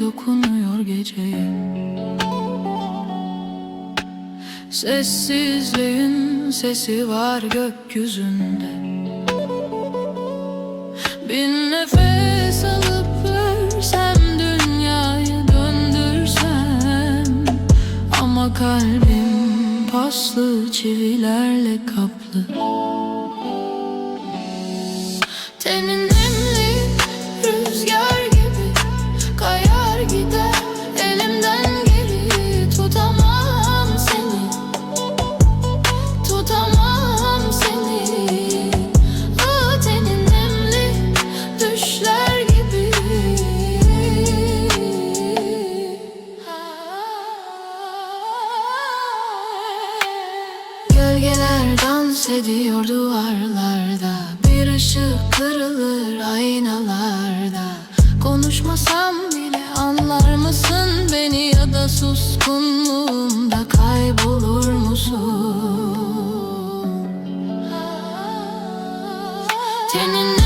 dokunuyor geceye Sessizliğin sesi var gökyüzünde. Bir nefes alıp versem dünyayı döndürsem Ama kalbim paslı çivilerle kaplı. Tenin ediyor duvarlarda Bir ışık kırılır aynalarda Konuşmasam bile anlar mısın beni Ya da suskunluğumda kaybolur musun? Tenine